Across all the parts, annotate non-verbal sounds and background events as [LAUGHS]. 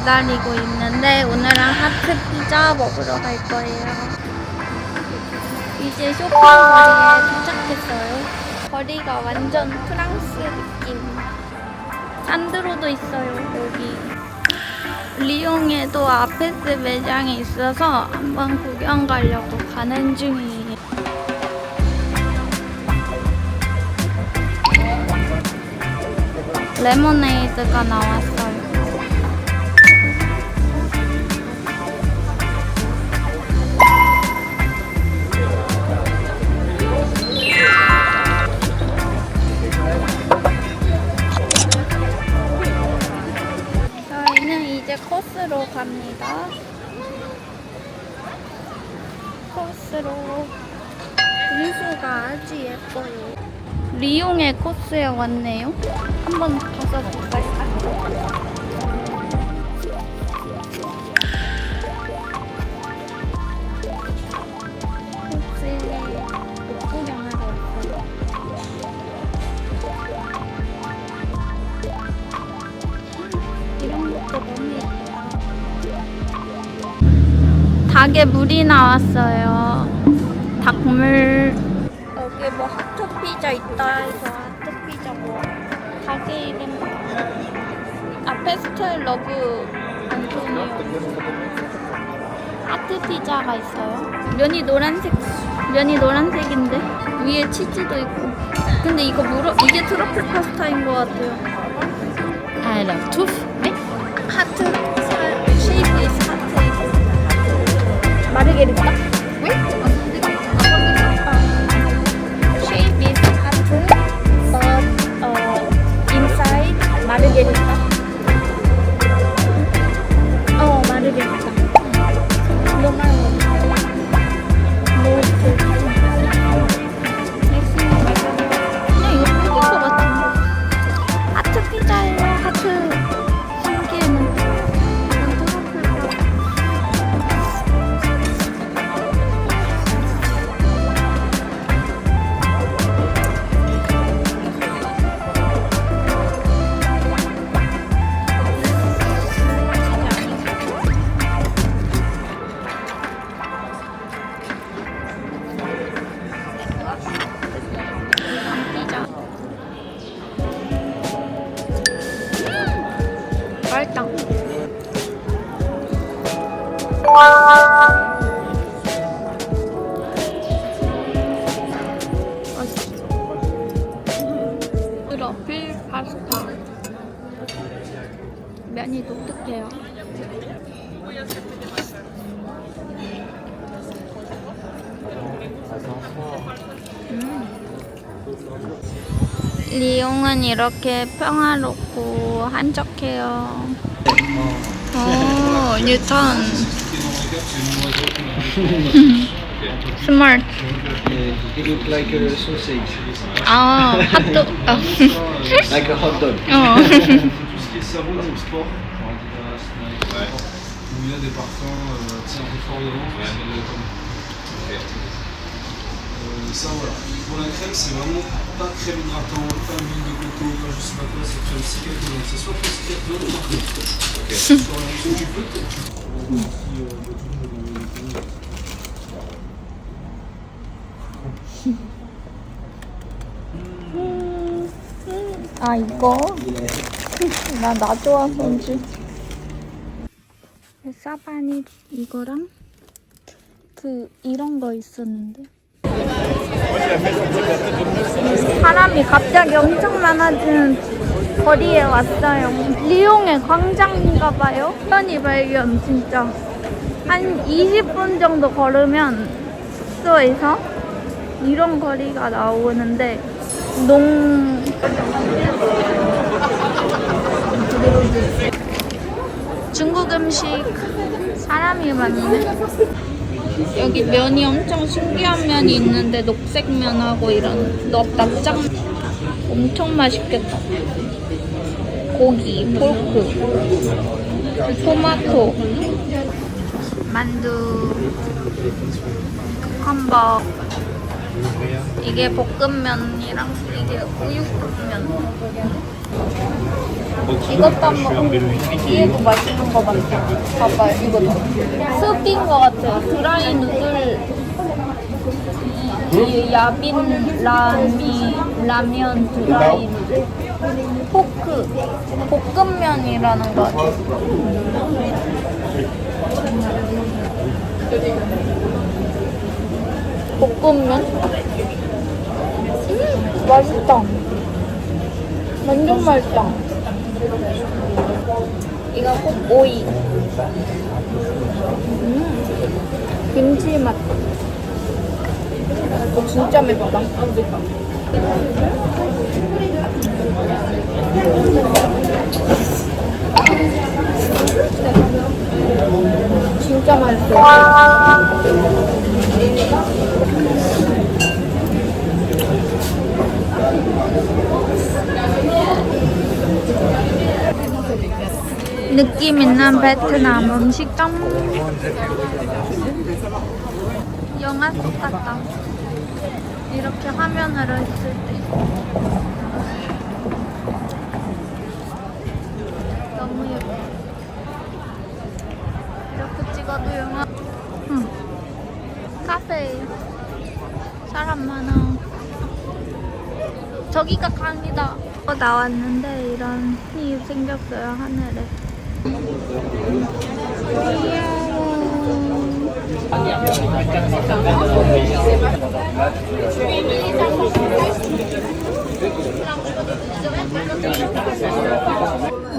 기다리고 있는데 오늘은 하트 피자 먹으러 갈 거예요. 이제 쇼핑 거리에 도착했어요. 거리가 완전 프랑스 느낌. 산드로도 있어요, 여기. 리옹에도 아페스 매장이 있어서 한번 구경 가려고 가는 중이에요. 레모네이드가 나왔어요. 이제 코스로 갑니다. 코스로 미소가 아주 예뻐요. 리옹의 코스에 왔네요. 한번 가서 볼까요? 닭에 물이 나왔어요. 닭물. 여기 뭐 하트 피자 있다 해서 하트 피자 뭐 가게 이름 아 페스텔 러브 안토니오 하트 피자가 있어요. 면이 노란색 면이 노란색인데 위에 치즈도 있고. 근데 이거 물어 이게 트러플 파스타인 것 같아요. I love tooth. 네? 하트 살 쉐이프 is 하트. 마르게리타? uh, margherita. 어, 마르게리타. 너무 맛있다. 맛있어. 트러플 파스타. 면이 독특해요. 리옹은 이렇게 평화롭고 한적해요. 오, 뉴턴. 스마트. It look like a sausage, 아, 핫도그. 아. like a hot dog. 어. tout ce qui est savon au sport, genre Adidas, Nike, où il y a des parfums euh, tu sais, un peu fort dedans, euh, comme- Euh, ça voilà. Pour la crème, c'est vraiment pas crème hydratante, pas huile de coco, pas je sais pas quoi, c'est crème cicatrisante. C'est soit crème cicatrisante ou marque. Sur la option, tu peux, tu euh, de euh, 아, 이거? 나, 나 좋아서인지. 사바니 이거랑 그, 이런 거 있었는데. 사람이 갑자기 엄청 많아진 거리에 왔어요. 리옹의 광장인가 봐요. 편히 발견, 진짜. 한 20분 정도 걸으면 숙소에서 이런 거리가 나오는데 농 중국 음식 사람이 많네. 여기 면이 엄청 신기한 면이 있는데 녹색 면하고 이런 납 납작 엄청 맛있겠다. 고기, 포크, 토마토, 만두, 컴버. 이게 볶음면이랑 이게 우육면. 이것도 한번 뒤에도 맛있는 거 많다. 봐봐요, 이거도. 스프인 거 같아요. 드라이 누들. 이 야빈 라미 라면 드라이 누들. 포크 볶음면이라는 거 같아요. 볶음면? 음, 맛있다. 완전 맛있다. 이거 꼭 오이. 음, 김치 맛. 이거 진짜 맵다. 진짜 맛있어. 느낌 있는 베트남 음식점. 영화 속 같다. 이렇게 화면으로 했을 때. 너무 예뻐. 이렇게 찍어도 영화. 응. 카페. 사람 많아. 저기가 강이다. 어, 나왔는데 이런 이 생겼어요 하늘에.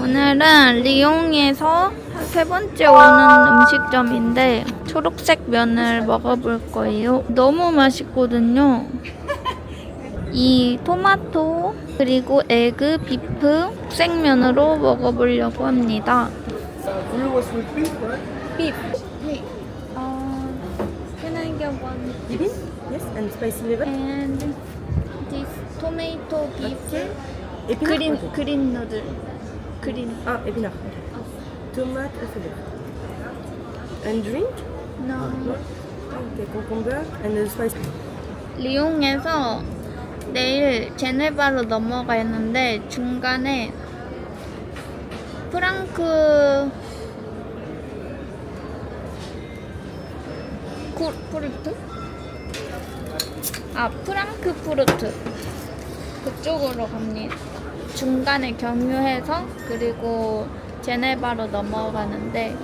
오늘은 리옹에서 세 번째 오는 음식점인데 초록색 면을 먹어볼 거예요. 너무 맛있거든요. 이 토마토 그리고 에그 비프 생면으로 먹어보려고 합니다. 비프. 네. 어, can I get one? Yes, and spicy liver. And this tomato beef Épinard green okay. green noodle. green. Ah, épinard. Tomate et filet. And drink? No. Okay, cucumber and the spicy. 리옹에서 내일 제네바로 넘어가는데 중간에 프랑크 구, 푸르트? 아 프랑크푸르트 그쪽으로 갑니다. 중간에 경유해서 그리고 제네바로 넘어가는데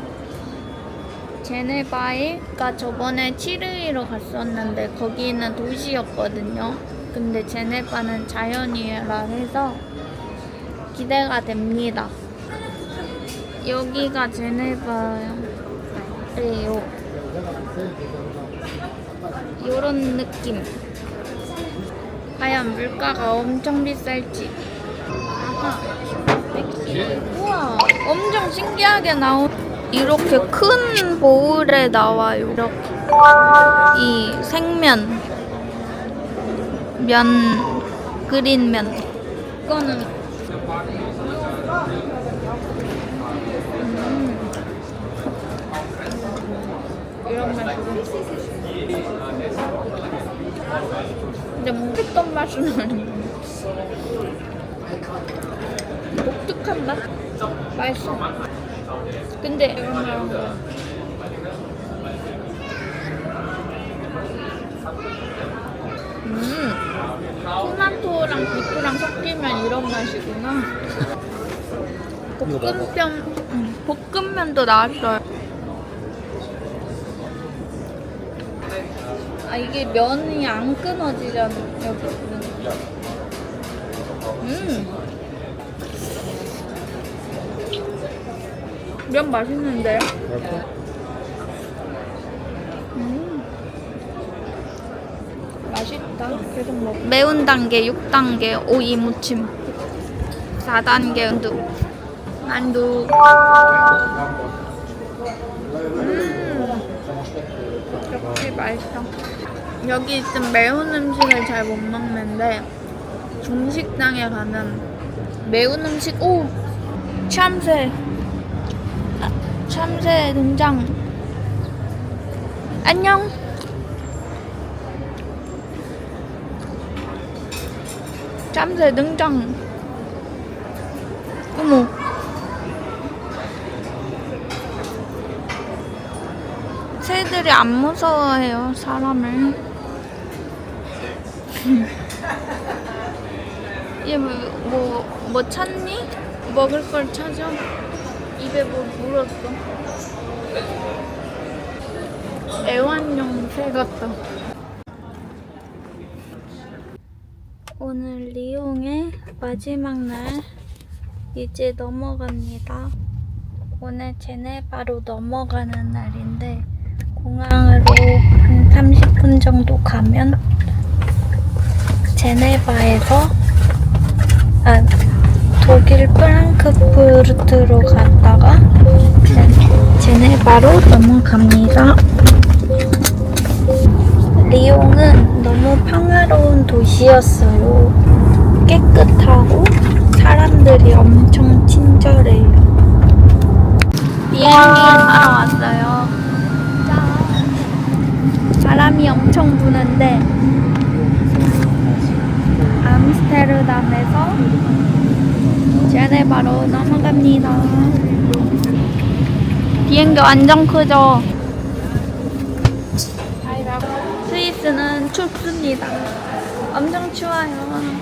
제네바에가 저번에 치르이로 갔었는데 거기는 도시였거든요. 근데 제네바는 자연이라 해서 기대가 됩니다. 여기가 제네바예요. 요런 느낌. 과연 물가가 엄청 비쌀지. 아하. 우와, 엄청 신기하게 나오. 이렇게 큰 보울에 나와요. 이렇게 이 생면, 면, 끓인 면. 이거는 음. 근데 묵혔던 맛은 아니에요. 독특한 맛? 맛있어. 근데 이런 말한 거야. 음, 토마토랑 비프랑 섞이면 이런 맛이구나. 볶음면, 음, 볶음면도 나왔어요. 아 이게 면이 안 끊어지잖아 여기 보니까. 음. 면 맛있는데요? 음. 맛있다. 계속 먹. 매운 단계 6단계 오이 무침. 4단계 만두. 만두. 음. 역시 맛있어. 여기 있으면 매운 음식을 잘 못 먹는데 중식당에 가면 매운 음식 오 참새 아, 참새 등장 안녕 신세 등장. 어머. 새들이 안 무서워해요, 사람을. [LAUGHS] 얘 뭐, 뭐, 뭐 찾니? 먹을 걸 찾아. 입에 뭐 물었어. 애완용 새 같다. 리옹의 마지막 날 이제 넘어갑니다. 오늘 제네바로 넘어가는 날인데 공항으로 한 30분 정도 가면 제네바에서 아 독일 프랑크푸르트로 갔다가 제- 제네바로 넘어갑니다. 리옹은 너무 평화로운 도시였어요. 깨끗하고 사람들이 엄청 친절해요. 비행기 타러 왔어요. 짠. 바람이 엄청 부는데 암스테르담에서 제네바로 넘어갑니다. 비행기 완전 크죠? 스위스는 춥습니다. 엄청 추워요.